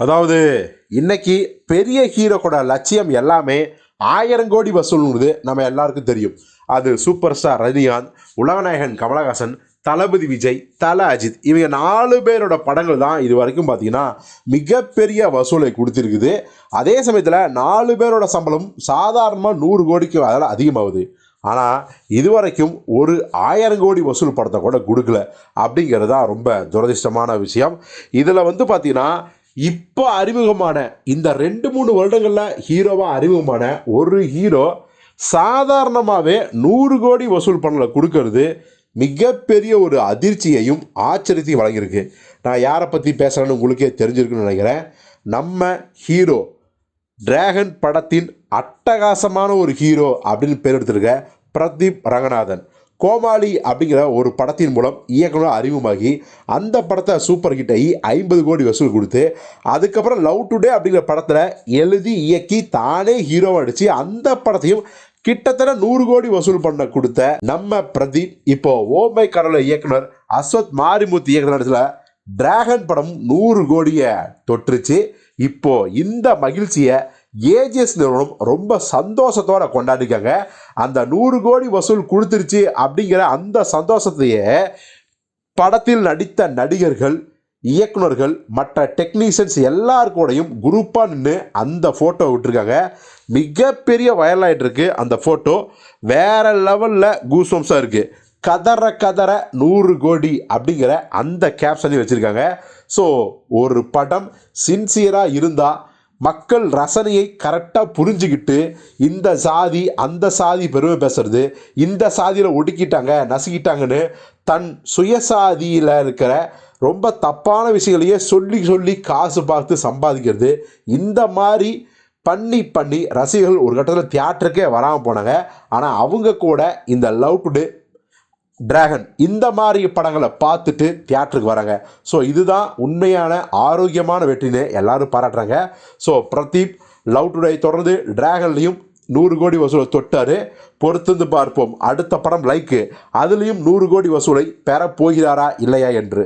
அதாவது இன்னைக்கு பெரிய ஹீரோக்கோட லட்சியம் எல்லாமே ஆயிரம் கோடி வசூலுங்கிறது நம்ம எல்லாருக்கும் தெரியும். அது சூப்பர் ஸ்டார் ரஜினிகாந்த் உலகநாயகன் கமலஹாசன் தளபதி விஜய் தல அஜித் இவங்க நாலு பேரோட படங்கள் தான் இது வரைக்கும் பார்த்தீங்கன்னா மிகப்பெரிய வசூலை கொடுத்துருக்குது. அதே சமயத்தில் நாலு பேரோட சம்பளம் சாதாரணமாக நூறு கோடிக்கு அதில் அதிகமாகுது. ஆனால் இதுவரைக்கும் ஒரு ஆயிரம் கோடி வசூல் படத்தை கூட கொடுக்கல. அப்படிங்கிறது தான் ரொம்ப துரதிர்ஷ்டமான விஷயம். இதில் வந்து பார்த்திங்கன்னா இப்போ அறிமுகமான இந்த ரெண்டு மூணு வருடங்களில் ஹீரோவாக அறிமுகமான ஒரு ஹீரோ சாதாரணமாகவே நூறு கோடி வசூல் பண்ணல கொடுக்கறது மிகப்பெரிய ஒரு அதிர்ச்சியையும் ஆச்சரியத்தையும் வழங்கியிருக்கு. நான் யாரை பற்றி பேசுகிறேன்னு உங்களுக்கே தெரிஞ்சிருக்குன்னு நினைக்கிறேன். நம்ம ஹீரோ டிராகன் படத்தின் அட்டகாசமான ஒரு ஹீரோ அப்படின்னு பேர் எடுத்திருக்க பிரதீப் ரங்கநாதன். கோமாளி அப்படிங்கிற ஒரு படத்தின் மூலம் இயக்குனர் அறிமுகமாகி அந்த படத்தை சூப்பர் ஹிட் ஆகி ஐம்பது கோடி வசூல் கொடுத்து அதுக்கப்புறம் லவ் டுடே அப்படிங்கிற படத்தில் எழுதி இயக்கி தானே ஹீரோவாக அடித்து அந்த படத்தையும் கிட்டத்தட்ட நூறு கோடி வசூல் பண்ண கொடுத்த நம்ம பிரதீப். இப்போ ஓமை கடலை இயக்குனர் அஸ்வத் மாரிமுத்து இயக்குனர் டிராகன் படம் நூறு கோடியை தொற்றுச்சு. இப்போ இந்த மகிழ்ச்சியை ஏஜிஎஸ் நிறுவனம் ரொம்ப சந்தோஷத்தோடு கொண்டாடிக்காங்க. அந்த நூறு கோடி வசூல் கொடுத்துருச்சு அப்படிங்கிற அந்த சந்தோஷத்தையே படத்தில் நடித்த நடிகர்கள் இயக்குனர்கள் மற்ற டெக்னீஷியன்ஸ் எல்லாருக்கூடையும் குரூப்பாக நின்று அந்த ஃபோட்டோ விட்டுருக்காங்க. மிகப்பெரிய வைரலாகிட்டு இருக்கு அந்த ஃபோட்டோ வேற லெவலில் கூசம்ஸாக இருக்குது கதற கதற நூறு கோடி அப்படிங்கிற அந்த கேப்ஷனையும் வச்சுருக்காங்க. ஸோ ஒரு படம் சின்சியராக இருந்தால் மக்கள் ரசனையை கரெக்டாக புரிஞ்சுக்கிட்டு இந்த சாதி அந்த சாதி பெருமை பேசுறது இந்த சாதியில் ஒடுக்கிட்டாங்க நசுக்கிட்டாங்கன்னு தன் சுயசாதியில் இருக்கிற ரொம்ப தப்பான விஷயங்களையே சொல்லி சொல்லி காசு பார்த்து சம்பாதிக்கிறது இந்த மாதிரி பண்ணி பண்ணி ரசிகர்கள் ஒரு கட்டத்தில் தியேட்டருக்கே வராமல் போனாங்க. ஆனால் அவங்க கூட இந்த லவ் டுடே டிராகன் இந்த மாதிரி படங்களை பார்த்துட்டு தியேட்டருக்கு வராங்க. ஸோ இதுதான் உண்மையான ஆரோக்கியமான வெற்றின்னு எல்லாரும் பாராட்டுறாங்க. ஸோ பிரதீப் லவ் டுடே தொடர்ந்து டிராகன்லையும் நூறு கோடி வசூலை தொட்டாரு. பொறுத்திருந்து பார்ப்போம். அடுத்த படம் லைக்கு அதுலேயும் நூறு கோடி வசூலை பெறப் போகிறாரா இல்லையா என்று.